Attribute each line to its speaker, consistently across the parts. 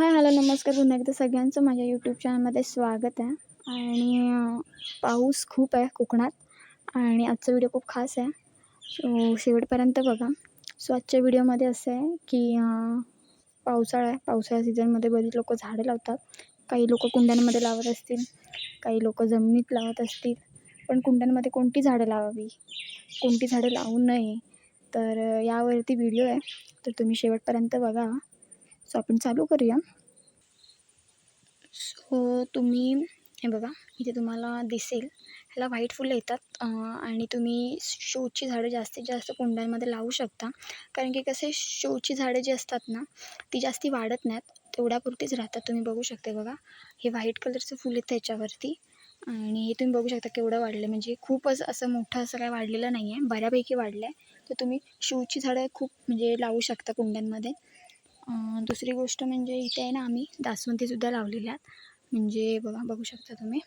Speaker 1: Hi hello नमस्कार पुन्हा एकदा सगळ्यांचं माझ्या यूट्यूब चॅनलमध्ये स्वागत आहे. आणि पाऊस खूप आहे कोकणात आणि आजचा व्हिडिओ खूप खास आहे. सो शेवटपर्यंत बघा. सो आजच्या व्हिडिओमध्ये असं आहे की पावसाळा आहे. पावसाळ्या सीझनमध्ये बरीच लोक झाडं लावतात. काही लोक कुंड्यांमध्ये लावत असतील. काही लोक जमिनीत लावत असतील. पण कुंड्यांमध्ये कोणती झाडं लावावी? कोणती झाडं लावू नये? तर यावरती व्हिडिओ आहे. तर तुम्ही शेवटपर्यंत बघा. सो आपण चालू करूया. सो तुम्ही हे बघा इथे तुम्हाला दिसेल. ह्याला व्हाईट फुलं येतात आणि तुम्ही शोची झाडं जास्तीत जास्त कुंड्यांमध्ये लावू शकता. कारण की कसे शोची झाडं जी असतात ना ती जास्ती वाढत नाहीत तेवढ्यापुरतीच राहतात. तुम्ही बघू शकता बघा हे व्हाईट कलरचं फुल येतं याच्यावरती. आणि हे तुम्ही बघू शकता केवढं वाढलं आहे म्हणजे खूपच असं मोठं असं काय वाढलेलं नाही आहे बऱ्यापैकी वाढलं आहे तर तुम्ही शोची झाडं खूप म्हणजे लावू शकता कुंड्यांमध्ये. दुसरी गोष्ट म्हणजे इथे आहे ना आम्ही दासवंतीसुद्धा लावलेल्या आहेत. म्हणजे बघा बघू शकता तुम्ही.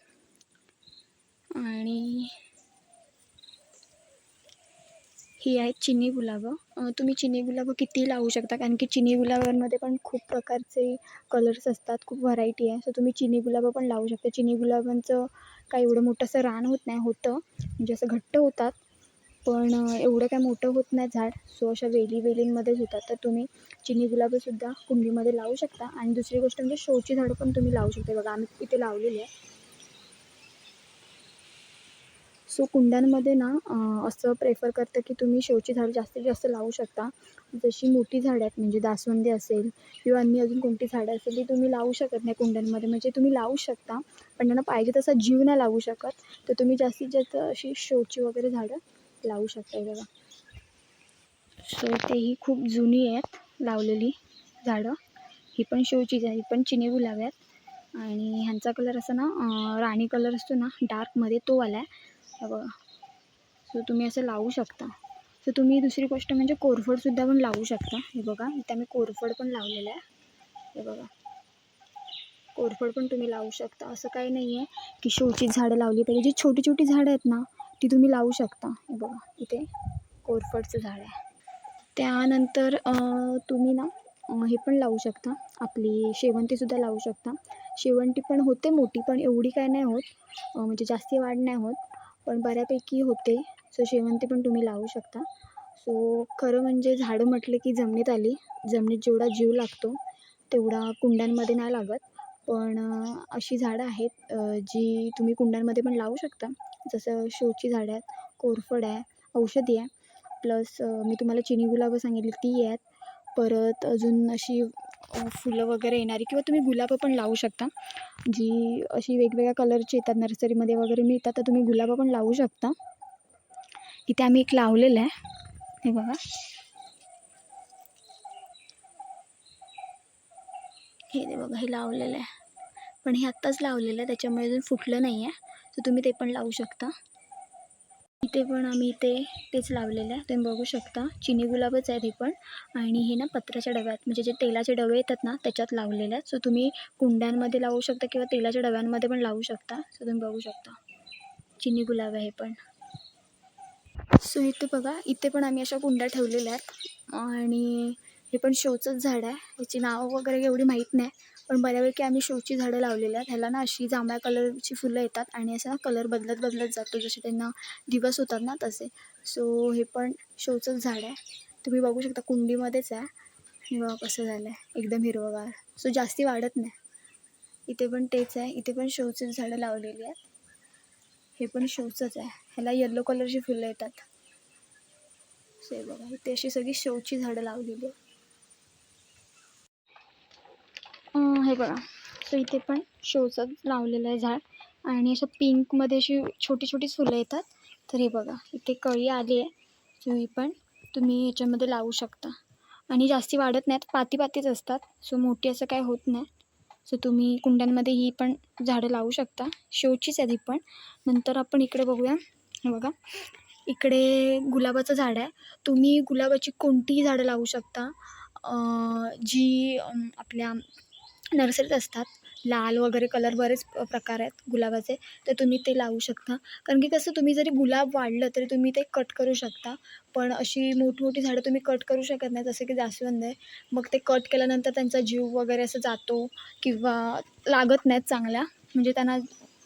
Speaker 1: आणि ही आहेत चिनी गुलाबं. तुम्ही चिनी गुलाबं किती लावू शकता? कारण की चिनी गुलाबांमध्ये पण खूप प्रकारचे कलर्स असतात खूप व्हरायटी आहे. सो तुम्ही चिनी गुलाबं पण लावू शकता. चिनी गुलाबांचं काही एवढं मोठं असं रान होत नाही होतं. म्हणजे असं घट्ट होतात. पण एवढं काय मोठं होत नाही झाड. सो अशा वेली वेलींमध्येच होतात. तर तुम्ही चिनी गुलाबंसुद्धा कुंडीमध्ये लावू शकता. आणि दुसरी गोष्ट म्हणजे शोची झाडं पण तुम्ही लावू शकता. बघा आम्ही इथे लावलेली आहे. सो कुंड्यांमध्ये ना असं प्रेफर करतं की तुम्ही शोची झाडं जास्तीत जास्त लावू शकता. जशी मोठी झाडं आहेत म्हणजे दासवंदी असेल किंवा अन्य अजून कोणती झाडं असेल ती तुम्ही लावू शकत नाही कुंड्यांमध्ये. म्हणजे तुम्ही लावू शकता पण त्यांना पाहिजे तसा जीव नाही लावू शकत. तर तुम्ही जास्तीत जास्त अशी शोची वगैरे झाडं लावू शकता हे बघा. सो तेही खूप जुनी आहेत लावलेली झाडं. ही पण शोचीच आहे ही पण चिनी गुलाब आहेत आणि ह्यांचा कलर असा ना राणी कलर असतो ना डार्कमध्ये तो आला आहे. बघा. सो तुम्ही असं लावू शकता. सो तुम्ही दुसरी गोष्ट म्हणजे कोरफडसुद्धा पण लावू शकता. हे बघा इथे आम्ही कोरफड पण लावलेलं आहे. हे बघा. कोरफड पण तुम्ही लावू शकता. असं काही नाही आहे की शोची झाडं लावली पाहिजे. जी छोटी छोटी झाडं आहेत ना ती तुम्ही लावू शकता. हे बघा इथे कोरफडचं झाड आहे. त्यानंतर तुम्ही ना हे पण लावू शकता. आपली शेवंतीसुद्धा लावू शकता. शेवंती पण होते मोठी पण एवढी काय नाही होत. म्हणजे जास्ती वाढ नाही होत. पण बऱ्यापैकी होते. सो शेवंती पण तुम्ही लावू शकता. सो खरं म्हणजे झाडं म्हटलं की जमिनीत आली. जमिनीत जेवढा जीव लागतो तेवढा कुंड्यांमध्ये नाही लागत. पण अशी झाडं आहेत जी तुम्ही कुंड्यांमध्ये पण लावू शकता. जसं शोची झाडं आहेत कोरफड आहे औषधी आहे प्लस मी तुम्हाला चिनी गुलाबं सांगितली ती आहेत. परत अजून अशी फुलं वगैरे येणारी किंवा तुम्ही गुलाबं पण लावू शकता. जी अशी वेगवेगळ्या कलरची येतात नर्सरीमध्ये वगैरे मिळतात तर तुम्ही गुलाबं पण लावू शकता. इथे आम्ही एक लावलेलं आहे. हे बघा. हे बघा हे लावलेलं आहे. पण हे आत्ताच लावलेलं आहे त्याच्यामुळे अजून फुटलं नाही आहे. तर तुम्ही ते पण लावू शकता. इथे पण आम्ही इथे तेच लावलेलं आहे. तुम्ही बघू शकता. चिनी गुलाबच आहे ते पण. आणि हे ना पत्र्याच्या डब्यात म्हणजे जे तेलाचे डबे येतात ना त्याच्यात लावलेले आहेत सो तुम्ही कुंड्यांमध्ये लावू शकता किंवा तेलाच्या डब्यांमध्ये पण लावू शकता. सो तुम्ही बघू शकता. चिनी गुलाब आहे पण. सो इथे बघा इथे पण आम्ही अशा कुंड्या ठेवलेल्या आहेत. आणि हे पण शोचंच झाड आहे. ह्याची नावं वगैरे एवढी माहीत नाही. पण बऱ्यापैकी आम्ही शोची झाडं लावलेली आहेत. ह्याला ना अशी जांभळ्या कलरची फुलं येतात आणि असं ना कलर बदलत बदलत जातो. जसे त्यांना दिवस होतात ना तसे. सो हे पण शोचंच झाड आहे. तुम्ही बघू शकता कुंडीमध्येच आहे. हे बघा कसं झालं आहे एकदम हिरवंगार. सो जास्ती वाढत नाही. इथे पण तेच आहे. इथे पण शोचीच झाडं लावलेली आहेत. हे पण शोचंच आहे. ह्याला येल्लो कलरची फुलं येतात. सो हे बघा. इथे अशी सगळी शोची झाडं लावलेली आहेत. हे बघा. सो इथे पण शोचं लावलेलं आहे झाड. आणि असं पिंकमध्ये अशी छोटी छोटी फुलं येतात. तर हे बघा इथे कळी आली आहे. सो ही पण तुम्ही ह्याच्यामध्ये लावू शकता. आणि जास्ती वाढत नाहीत पाती पातीच असतात. सो मोठी असं काय होत नाही. सो तुम्ही कुंड्यांमध्ये ही पण झाडं लावू शकता. शोचीच आहेत ही पण. नंतर आपण इकडे बघूया. हे बघा. इकडे गुलाबाचं झाड आहे. तुम्ही गुलाबाची कोणतीही झाडं लावू शकता. जी आपल्या नर्सरीत असतात. लाल वगैरे कलर बरेच प्रकार आहेत गुलाबाचे तर तुम्ही ते लावू शकता. कारण की कसं तुम्ही जरी गुलाब वाढलं तरी तुम्ही ते कट करू शकता. पण अशी मोठमोठी झाडं तुम्ही कट करू शकत नाही जसं की जास्वंद आहे. मग ते कट केल्यानंतर त्यांचा जीव वगैरे असं जातो किंवा लागत नाहीत चांगल्या. म्हणजे त्यांना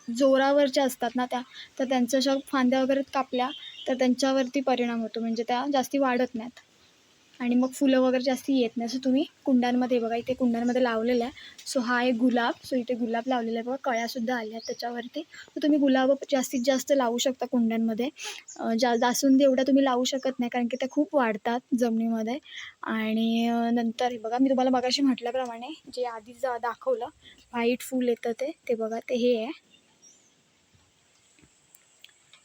Speaker 1: जोरावरच्या असतात ना त्या तर त्यांच्या अशा फांद्या वगैरे कापल्या तर त्यांच्यावरती परिणाम होतो. म्हणजे त्या जास्ती वाढत नाहीत. आणि मग फुलं वगैरे जास्त येत नाही. सो तुम्ही कुंड्यांमध्ये बघा इथे कुंड्यांमध्ये लावलेलं आहे. सो हा एक गुलाब सो इथे गुलाब लावलेला आहे बघा. कळ्यासुद्धा आल्या आहेत त्याच्यावरती. तर तुम्ही गुलाब जास्तीत जास्त लावू शकता कुंड्यांमध्ये. जा जास्वंदी एवढ्या तुम्ही लावू शकत नाही कारण की त्या खूप वाढतात जमिनीमध्ये. आणि नंतर हे बघा मी तुम्हाला मगाशी म्हटल्याप्रमाणे जे आधी जा दाखवलं व्हाईट फूल येतं ते ते बघा ते हे आहे.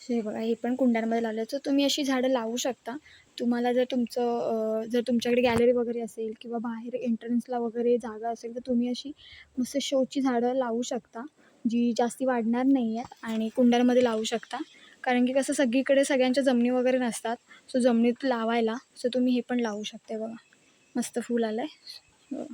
Speaker 1: हे बघा हे पण कुंड्यांमध्ये लावलं तुम्ही अशी झाडं लावू शकता. तुम्हाला जर तुमचं जर तुमच्याकडे गॅलरी वगैरे असेल किंवा बाहेर एंट्रन्सला वगैरे जागा असेल तर तुम्ही अशी मस्त शोची झाडं लावू शकता जी जास्ती वाढणार नाही आहेत आणि कुंड्यांमध्ये लावू शकता. कारण की कसं सगळीकडे सगळ्यांच्या जमिनी वगैरे नसतात. सो जमिनीत लावायला सो तुम्ही हे पण लावू शकते बघा. मस्त फूल आलं आहे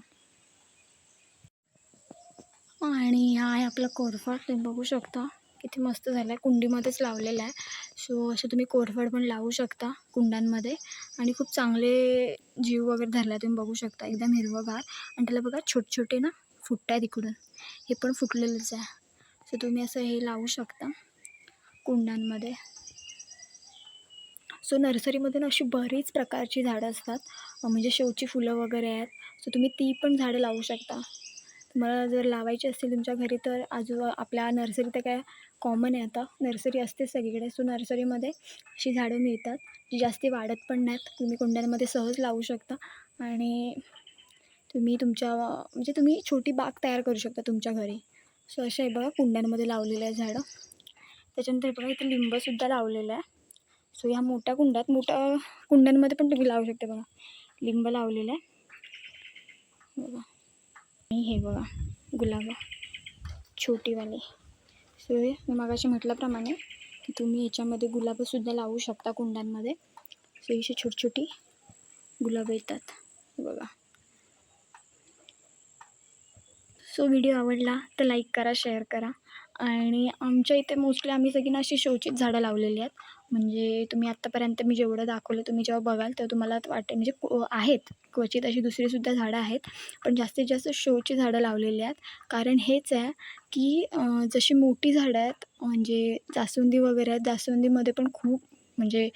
Speaker 1: आणि हा आहे आपलं कोरफड तुम्ही बघू शकता. किती मस्त झालं आहे कुंडीमध्येच लावलेला आहे. सो असं तुम्ही कोरफड पण लावू शकता कुंड्यांमध्ये. आणि खूप चांगले जीव वगैरे धरला तुम्ही बघू शकता. एकदम हिरवंगार. आणि त्याला बघा छोटे छोटे ना फुटत आहेत इकडून हे पण फुटलेलंच आहे. सो तुम्ही असं हे लावू शकता कुंड्यांमध्ये. सो नर्सरीमध्ये ना अशी बरीच प्रकारची झाडं असतात. म्हणजे शोची फुलं वगैरे आहेत. सो तुम्ही ती पण झाडं लावू शकता. तुम्हाला जर लावायची असतील तुमच्या घरी तर आजू आपल्या नर्सरी तर काय कॉमन आहे आता. नर्सरी असते सगळीकडे. सो नर्सरीमध्ये अशी झाडं मिळतात जी जास्ती वाढत पण नाहीत. तुम्ही कुंड्यांमध्ये सहज लावू शकता. आणि तुम्ही तुमच्या म्हणजे तुम्ही छोटी बाग तयार करू शकता तुमच्या घरी. सो अशा आहे बघा कुंड्यांमध्ये लावलेलं आहे झाडं. त्याच्यानंतर बघा इथे लिंबसुद्धा लावलेलं आहे. सो ह्या मोठ्या कुंड्यात मोठ्या कुंड्यांमध्ये पण तुम्ही लावू शकता बघा. लिंब लावलेलं आहे. बघा. आणि हे बघा गुलाब छोटीवाले. सो हे मी मागाशी म्हटल्याप्रमाणे की तुम्ही याच्यामध्ये गुलाबंसुद्धा लावू शकता कुंड्यांमध्ये. सो अशी छोटी छोटी गुलाबं येतात. हे बघा. सो व्हिडिओ आवडला तर लाईक करा शेअर करा. आणि आमच्या इथे मोस्टली आम्ही सगळी ना अशी शोचीच झाडं लावलेली आहेत. म्हणजे तुम्ही आत्तापर्यंत मी जेवढं दाखवलं तुम्ही जेव्हा बघाल तेव्हा तुम्हाला वाटेल म्हणजे को- आहेत. क्वचित अशी दुसरीसुद्धा झाडं आहेत. पण जास्तीत जास्त शोची झाडं लावलेली आहेत. कारण हेच आहे की जशी मोठी झाडं आहेत म्हणजे जास्वंदी वगैरे आहेत जास्वंदीमध्ये पण खूप म्हणजे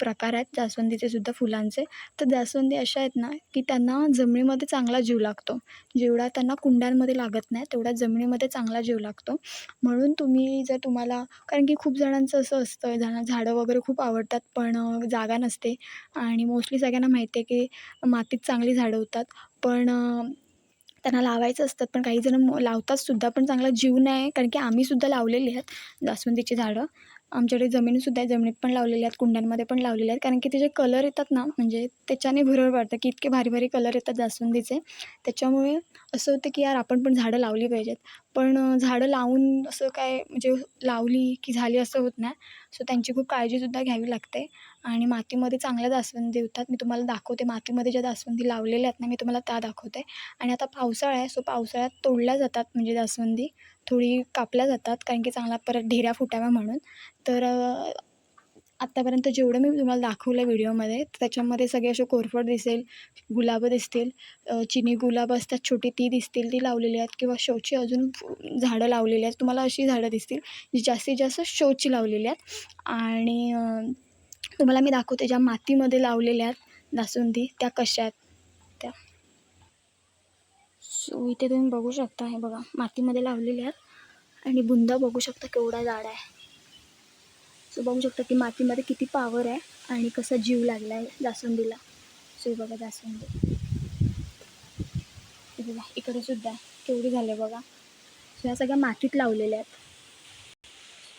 Speaker 1: प्रकार आहेत जास्वंदीचे सुद्धा फुलांचे. तर जास्वंदी अशा आहेत ना की त्यांना जमिनीमध्ये चांगला जीव लागतो. जेवढा त्यांना कुंड्यांमध्ये लागत नाही तेवढा जमिनीमध्ये चांगला जीव लागतो. म्हणून तुम्ही जर तुम्हाला कारण की खूप जणांचं असं असतं झाडं झाडं वगैरे खूप आवडतात पण जागा नसते. आणि मोस्टली सगळ्यांना माहिती आहे की मातीत चांगली झाडं होतात. पण त्यांना लावायचं असतात पण काही जण लावतात सुद्धा पण चांगला जीव नाही कारण की आम्हीसुद्धा लावलेली आहेत जास्वंदीची झाडं. आमच्याकडे जमिनीसुद्धा आहे जमिनीत पण लावलेल्या आहेत कुंड्यांमध्ये पण लावलेले आहेत. कारण की ते जे कलर येतात ना म्हणजे त्याच्याने भुरळ वाटतं की इतके भारी भारी कलर येतात जास्वंदीचे. त्याच्यामुळे असं होतं की यार आपण पण झाडं लावली पाहिजेत. पण झाडं लावून असं काय म्हणजे लावली की झाली असं होत नाही. सो त्यांची खूप काळजीसुद्धा घ्यावी लागते. आणि मातीमध्ये चांगल्या जास्वंदी होतात मी तुम्हाला दाखवते. मातीमध्ये ज्या जास्वंदी लावलेल्या आहेत ना मी तुम्हाला त्या दाखवते. आणि आता पावसाळा आहे सो पावसाळ्यात तोडल्या जातात म्हणजे जास्वंदी. थोडी कापल्या जातात कारण की चांगला परत ढेऱ्या फुटाव्या म्हणून. तर आत्तापर्यंत जेवढं मी तुम्हाला दाखवलं व्हिडिओमध्ये त्याच्यामध्ये सगळे असे कोरफड दिसेल गुलाबं दिसतील चिनी गुलाब असतात छोटी ती दिसतील ती लावलेली आहेत किंवा शोची अजून झाडं लावलेली आहेत. तुम्हाला अशी झाडं दिसतील जी जास्तीत जास्त शोची लावलेली आहेत. आणि तुम्हाला मी दाखवते ज्या मातीमध्ये लावलेल्या आहेत जास्वंदी त्या कशा आहेत? त्या. सो इथे तुम्ही बघू शकता हे बघा मातीमध्ये लावलेल्या आहेत. आणि बुंदा बघू शकता केवढा झाड आहे. सो बघू शकता की मातीमध्ये किती पावर आहे आणि कसा जीव लागला आहे जास्वंदीला सो बघा जास्वंदी बघा इकडे सुद्धा केवढी झाले बघा. सो ह्या सगळ्या मातीत लावलेल्या आहेत.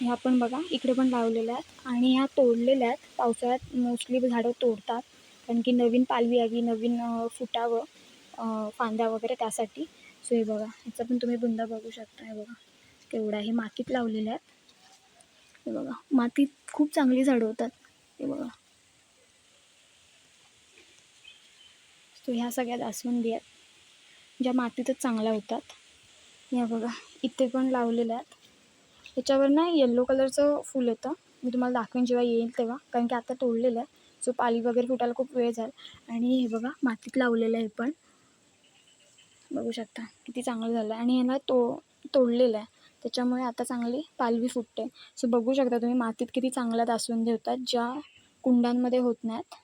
Speaker 1: ह्या पण बघा इकडे पण लावलेल्या आहेत. आणि ह्या तोडलेल्या आहेत. पावसाळ्यात मोस्टली झाडं तोडतात. कारण की नवीन पालवी यावी नवीन फुटावं फांद्या वगैरे त्यासाठी. सो हे बघा ह्याचा पण तुम्ही बुंदा बघू शकता. हे बघा केवढा हे मातीत लावलेल्या आहेत. हे बघा मातीत खूप चांगली झाडं होतात. हे बघा. सो ह्या सगळ्या जास्वंदी आहेत. ज्या मातीतच चांगल्या होतात. या बघा इथे पण लावलेल्या आहेत. याच्यावर ना येल्लो कलरचं फूल येतं. मी तुम्हाला दाखवेन जेव्हा येईल तेव्हा. कारण की आता तोडलेलं आहे. सो पाली वगैरे फुटायला खूप वेळ जाईल आणि हे बघा मातीत लावलेलं आहे पण. बघू शकता किती चांगलं झालं. आहे आणि ह्याला तो तोडलेलं आहे. त्याच्यामुळे आता चांगली पालवी फुटते. सो बघू शकता तुम्ही मातीत किती चांगल्या दासवंदी होतात ज्या कुंड्यांमध्ये होत नाहीत.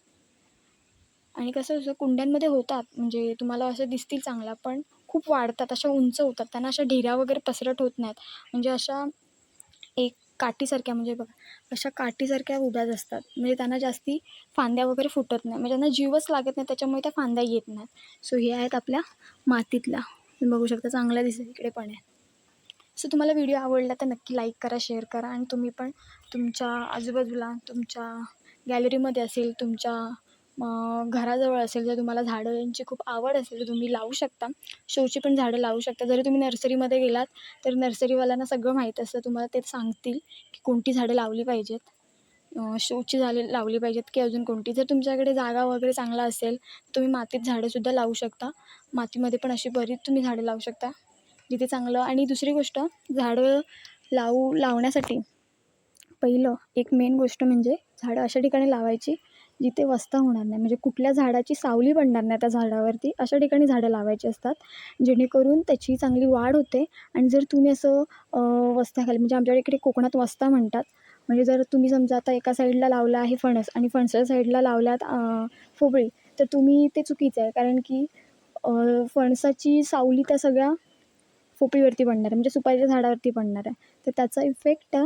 Speaker 1: आणि कसं असं कुंड्यांमध्ये होतात. म्हणजे तुम्हाला असं दिसतील चांगला पण खूप वाढतात. अशा उंच होतात त्यांना अशा ढिऱ्या वगैरे पसरट होत नाहीत. म्हणजे अशा काठीसारख्या म्हणजे बघा अशा काठीसारख्या उभ्याच असतात. म्हणजे त्यांना जास्ती फांद्या वगैरे फुटत नाही. म्हणजे त्यांना जीवच लागत नाही त्याच्यामुळे त्या फांद्या येत नाहीत. सो हे आहेत आपल्या मातीतल्या. तुम्ही बघू शकता चांगल्या दिसेल इकडे पण आहे सो तुम्हाला व्हिडिओ आवडला तर नक्की लाईक करा शेअर करा. आणि तुम्ही पण तुमच्या आजूबाजूला तुमच्या गॅलरीमध्ये असेल तुमच्या घराजवळ असेल जर तुम्हाला झाडांची खूप आवड असेल तर तुम्ही लावू शकता. शोची पण झाडं लावू शकता. जरी तुम्ही नर्सरीमध्ये गेलात तर नर्सरीवाल्यांना सगळं माहीत असतं. तुम्हाला ते सांगतील की कोणती झाडं लावली पाहिजेत. शोची झाडे लावली पाहिजेत की अजून कोणती. जर तुमच्याकडे जागा वगैरे चांगला असेल तर तुम्ही मातीत झाडंसुद्धा लावू शकता. मातीमध्ये पण अशी बरीच तुम्ही झाडं लावू शकता जिथे चांगलं. आणि दुसरी गोष्ट झाडं लावू लावण्यासाठी पहिलं एक मेन गोष्ट म्हणजे झाडं अशा ठिकाणी लावायची जिथे वस्ता होणार नाही. म्हणजे कुठल्या झाडाची सावली पडणार नाही त्या झाडावरती. अशा ठिकाणी झाडं लावायची असतात जेणेकरून त्याची चांगली वाढ होते. आणि जर तुम्ही असं वस्ताखाली म्हणजे आमच्याकडे इकडे कोकणात वस्ता म्हणतात. म्हणजे जर तुम्ही समजा आता एका साईडला लावला आहे फणस आणि फणसाच्या साईडला लावल्यात अं, फोबळी तर तुम्ही ते चुकीचं आहे. कारण की फणसाची सावली त्या सगळ्या फोपळीवरती पडणार आहे. म्हणजे सुपारीच्या झाडावरती पडणार आहे. तर त्याचा इफेक्ट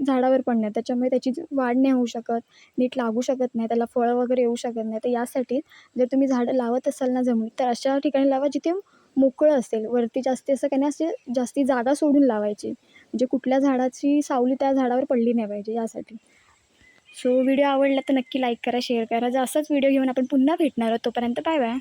Speaker 1: झाडावर पडणार त्याच्यामुळे त्याची वाढ नाही होऊ शकत नीट लागू शकत नाही त्याला फळं वगैरे येऊ शकत नाही. तर यासाठी जर तुम्ही झाडं लावत असाल ना जमिनीत तर अशा ठिकाणी लावा जिथे मोकळं असेल. वरती जास्ती असं काही नाही असे जास्ती जागा सोडून लावायची. म्हणजे कुठल्या झाडाची सावली त्या झाडावर पडली नाही पाहिजे यासाठी. सो व्हिडिओ आवडला तर नक्की लाईक करा शेअर करा. जर असाच व्हिडिओ घेऊन आपण पुन्हा भेटणार आहोत तोपर्यंत बाय बाय